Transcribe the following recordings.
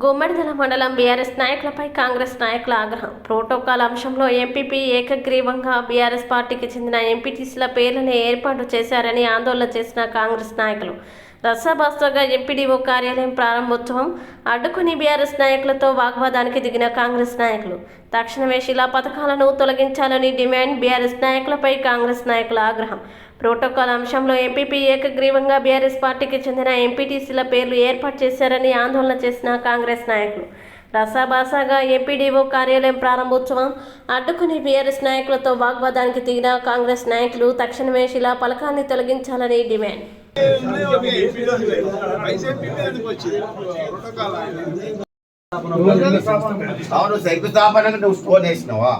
గుమ్మడిదల మండలం బీఆర్ఎస్ నాయకులపై కాంగ్రెస్ నాయకుల ఆగ్రహం. ప్రోటోకాల్ అంశంలో ఎంపీపీ ఏకగ్రీవంగా బీఆర్ఎస్ పార్టీకి చెందిన ఎంపీటీసీల పేర్లను ఏర్పాటు చేశారని ఆందోళన చేసిన కాంగ్రెస్ నాయకులు. రసాబాస్తాగా ఎంపీడీఓ కార్యాలయం ప్రారంభోత్సవం అడ్డుకుని బీఆర్ఎస్ నాయకులతో వాగ్వాదానికి దిగిన కాంగ్రెస్ నాయకులు. తక్షణమే శిలా పథకాలను తొలగించాలని డిమాండ్ బీఆర్ఎస్ నాయకులపై కాంగ్రెస్ నాయకుల ఆగ్రహం. ప్రోటోకాల్ అంశంలో ఎంపీపీ ఏకగ్రీవంగా బీఆర్ఎస్ పార్టీకి చెందిన ఎంపీటీసీల పేర్లు ఏర్పాటు చేశారని ఆందోళన చేసిన కాంగ్రెస్ నాయకులు. రసాబాసాగా ఎంపీడీఓ కార్యాలయం ప్రారంభోత్సవం అడ్డుకుని బీఆర్ఎస్ నాయకులతో వాగ్వాదానికి దిగిన కాంగ్రెస్ నాయకులు తక్షణమే శిలా పలకాన్ని తొలగించాలని డిమాండ్. అవును శంకుస్థాపనకు నువ్వు స్టోన్ వేసినావా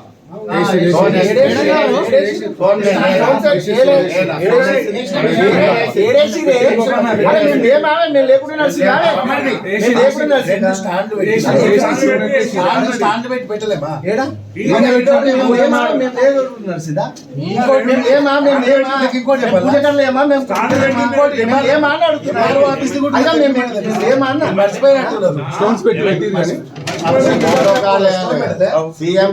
స్టాండ్ పెట్టి పెట్టలేమా ఇంకోటి స్టోన్స్ పెట్టి పెట్టిందని సీఎం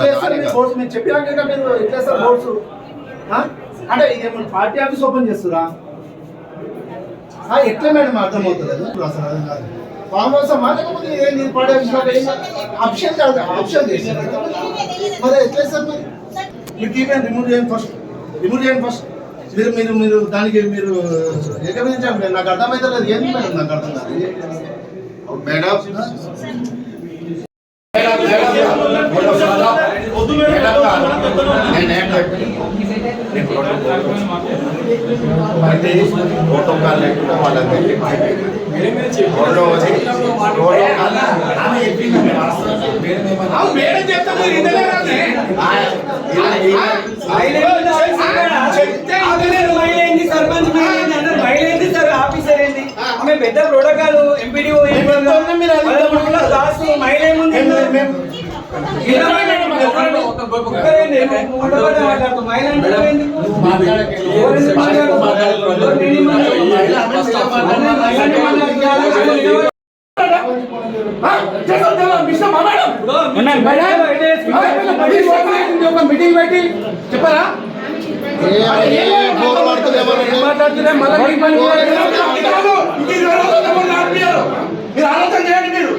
వేస్తారు మీరు చెప్పినాక మీరు ఎట్లా బోర్డ్స్ అంటే ఇదేమన్నా పార్టీ ఆఫీస్ ఓపెన్ చేస్తురా ఎట్లా మేడం అర్థమవుతుంది అది? అసలు అది కాదు. ఫామ్ హౌస్ అమ్మా లేకపోతే ఏంది పార్టీ ఆఫీస్ ఆప్షన్ కాదు ఆప్షన్ చేశారు మరి ఎట్లా మరి మీరు తీయండి రిమూవ్ చేయండి ఫస్ట్ రిమూవ్ చేయండి ఫస్ట్ మీరు మీరు మీరు దానికి మీరు ఏకమించండి నాకు అర్థమైతే లేదు ఏంది మేడం నాకు అర్థం కాదు మేడం ప్రోటోకాల్ లేకుండా వాళ్ళందరికీ రెండవది ప్రోటోకాల్ ఆమె పెద్ద ప్రోటోకాల్ ఎంపీడీఓ ఏముంది అంటే మాట్లాడుతున్నారు? మీటింగ్ పెట్టి చెప్పారా? మీరు ఆలోచన చేయండి మీరు.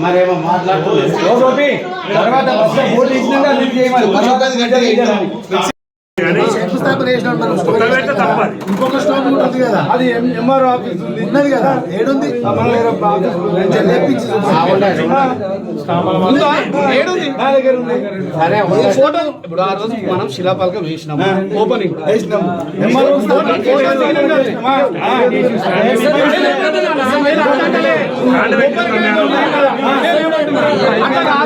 మరేమో మాట్లాడుతున్నారు తర్వాత బస్సులో కదా? అది ఎంఆర్ఓ ఆఫీస్ ఉంది. ఉన్నది కదా? ఏడుంది? నా దగ్గర ఉంది. సరే ఫోటో ఇప్పుడు ఆ రోజు మనం శిలాపాలకం వేసినాం ఓపెనింగ్ వేసినాం ఎంఆర్ఓ ఫోటో